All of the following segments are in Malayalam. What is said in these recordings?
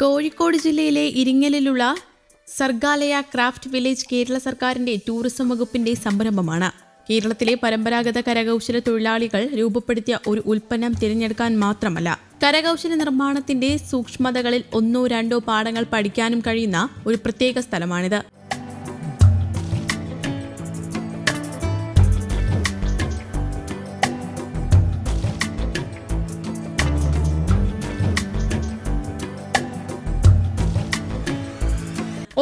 കോഴിക്കോട് ജില്ലയിലെ ഇരിങ്ങലിലുള്ള സർഗാലയ ക്രാഫ്റ്റ് വില്ലേജ് കേരള സർക്കാരിന്റെ ടൂറിസം വകുപ്പിന്റെ സംരംഭമാണ്. കേരളത്തിലെ പരമ്പരാഗത കരകൗശല തൊഴിലാളികൾ രൂപപ്പെടുത്തിയ ഒരു ഉൽപ്പന്നം തിരഞ്ഞെടുക്കാൻ മാത്രമല്ല കരകൗശല നിർമ്മാണത്തിന്റെ സൂക്ഷ്മതകളിൽ ഒന്നോ രണ്ടോ പാഠങ്ങൾ പഠിക്കാനും കഴിയുന്ന ഒരു പ്രത്യേക സ്ഥലമാണിത്.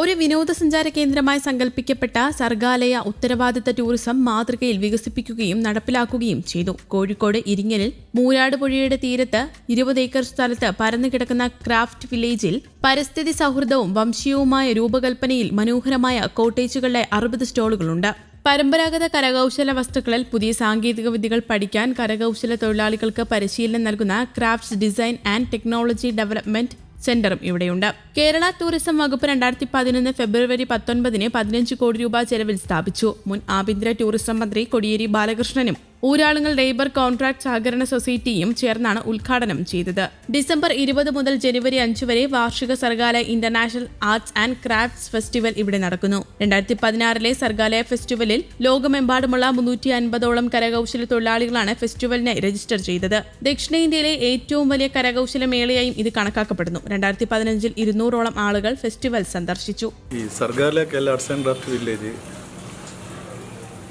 ഒരു വിനോദസഞ്ചാര കേന്ദ്രമായി സങ്കല്പിക്കപ്പെട്ട സർഗാലയ ഉത്തരവാദിത്ത ടൂറിസം മാതൃകയിൽ വികസിപ്പിക്കുകയും നടപ്പിലാക്കുകയും ചെയ്തു. കോഴിക്കോട് ഇരിങ്ങലിൽ മൂരാട് പുഴയുടെ തീരത്ത് ഇരുപത് ഏക്കർ സ്ഥലത്ത് പരന്നു കിടക്കുന്ന ക്രാഫ്റ്റ് വില്ലേജിൽ പരിസ്ഥിതി സൗഹൃദവും വംശീയവുമായ രൂപകൽപ്പനയിൽ മനോഹരമായ കോട്ടേജുകളുടെ അറുപത് സ്റ്റോളുകളുണ്ട്. പരമ്പരാഗത കരകൗശല വസ്തുക്കളിൽ പുതിയ സാങ്കേതിക വിദ്യകൾ പഠിക്കാൻ കരകൗശല തൊഴിലാളികൾക്ക് പരിശീലനം നൽകുന്ന crafts design and technology development സെന്ററും ഇവിടെയുണ്ട്. കേരള ടൂറിസം വകുപ്പ് രണ്ടായിരത്തി പതിനൊന്ന് ഫെബ്രുവരി പത്തൊൻപതിന് പതിനഞ്ച് കോടി രൂപ ചെലവിൽ സ്ഥാപിച്ചു. മുൻ ആഭ്യന്തര ടൂറിസം മന്ത്രി കൊടിയേരി ബാലകൃഷ്ണനും ഊരാളുങ്ങൾ ലേബർ കോൺട്രാക്ട് സഹകരണ സൊസൈറ്റിയും ചേർന്നാണ് ഉദ്ഘാടനം ചെയ്തത്. ഡിസംബർ ഇരുപത് മുതൽ ജനുവരി അഞ്ച് വരെ വാർഷിക Sargaalaya international arts and crafts festival ഇവിടെ നടക്കുന്നു. രണ്ടായിരത്തി പതിനാറിലെ സർഗാലയ ഫെസ്റ്റിവലിൽ ലോകമെമ്പാടുമുള്ള മുന്നൂറ്റി അൻപതോളം കരകൗശല തൊഴിലാളികളാണ് ഫെസ്റ്റിവലിനെ രജിസ്റ്റർ ചെയ്തത്. ദക്ഷിണേന്ത്യയിലെ ഏറ്റവും വലിയ കരകൗശല മേളയായും ഇത് കണക്കാക്കപ്പെടുന്നു. രണ്ടായിരത്തി പതിനഞ്ചിൽ ഇരുന്നൂറോളം ആളുകൾ ഫെസ്റ്റിവൽ സന്ദർശിച്ചു. ഈ Sargaalaya arts and craft village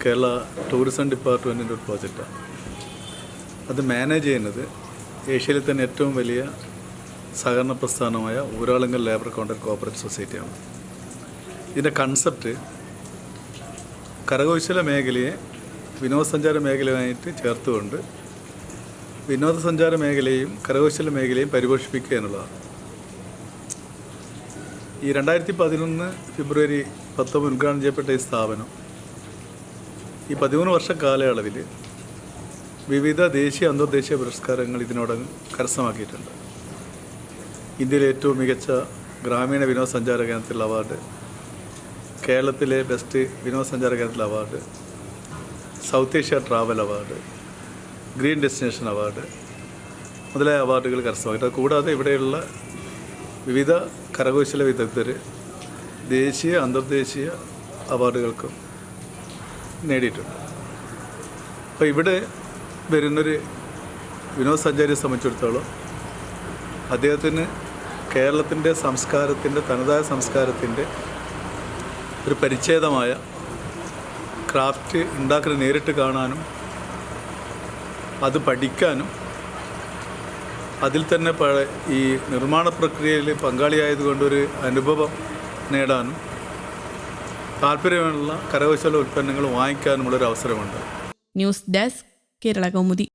Kerala tourism ഡിപ്പാർട്ട്മെന്റിന്റെ ഒരു പ്രോജക്റ്റാണ് അത് മാനേജ് ചെയ്യുന്നത് ഏഷ്യയിലെ തന്നെ ഏറ്റവും വലിയ സഹകരണ പ്രസ്ഥാനമായ ഊരാളുങ്കൽ ലേബർ കോൺട്രാക്ട് കോപ്പറേറ്റ് സൊസൈറ്റിയാണ് ഇതിന്റെ കൺസെപ്റ്റ് കരകൗശല മേഖലയെ വിനോദസഞ്ചാര മേഖലയുമായിട്ട് ചേർത്തുകൊണ്ട് വിനോദസഞ്ചാര മേഖലയും കരകൗശല മേഖലയും പരിപോഷിപ്പിക്കുക എന്നുള്ളതാണ്. ഈ രണ്ടായിരത്തി പതിനൊന്ന് ഫെബ്രുവരി പത്തൊമ്പത് ഉദ്ഘാടനം ചെയ്യപ്പെട്ട ഈ സ്ഥാപനം ഈ പതിമൂന്ന് വർഷ കാലയളവിൽ വിവിധ ദേശീയ അന്തർദേശീയ പുരസ്കാരങ്ങൾ ഇതിനോടകം കരസ്ഥമാക്കിയിട്ടുണ്ട്. ഇന്ത്യയിലെ ഏറ്റവും മികച്ച ഗ്രാമീണ വിനോദസഞ്ചാര കേന്ദ്രത്തിലുള്ള അവാർഡ് കേരളത്തിലെ ബെസ്റ്റ് വിനോദസഞ്ചാര കേന്ദ്രത്തിലെ award South Asia travel award green destination award മുതലായ അവാർഡുകൾ കരസ്ഥമാക്കി കൂടാതെ ഇവിടെയുള്ള വിവിധ കരകൗശല വിദഗ്ധർ ദേശീയ അന്തർദേശീയ അവാർഡുകൾക്കും നേടിയിട്ടുണ്ട്. അപ്പോൾ ഇവിടെ വരുന്നൊരു വിനോദസഞ്ചാരിയെ സംബന്ധിച്ചിടത്തോളം അദ്ദേഹത്തിന് കേരളത്തിന്റെ സംസ്കാരത്തിന്റെ തനതായ സംസ്കാരത്തിന്റെ ഒരു പരിച്ഛേദമായ ക്രാഫ്റ്റ് ഉണ്ടാക്കുന്നത് നേരിട്ട് കാണാനും അത് പഠിക്കാനും അതിൽ തന്നെ ഈ നിർമ്മാണ പ്രക്രിയയിൽ പങ്കാളിയായതുകൊണ്ടൊരു അനുഭവം നേടാനും താല്പര്യമുള്ള കരകൗശല ഉൽപ്പന്നങ്ങൾ വാങ്ങിക്കാനുമുള്ളൊരു അവസരമുണ്ട് ന്യൂസ് ഡെസ്ക് കേരള കൗമുദി.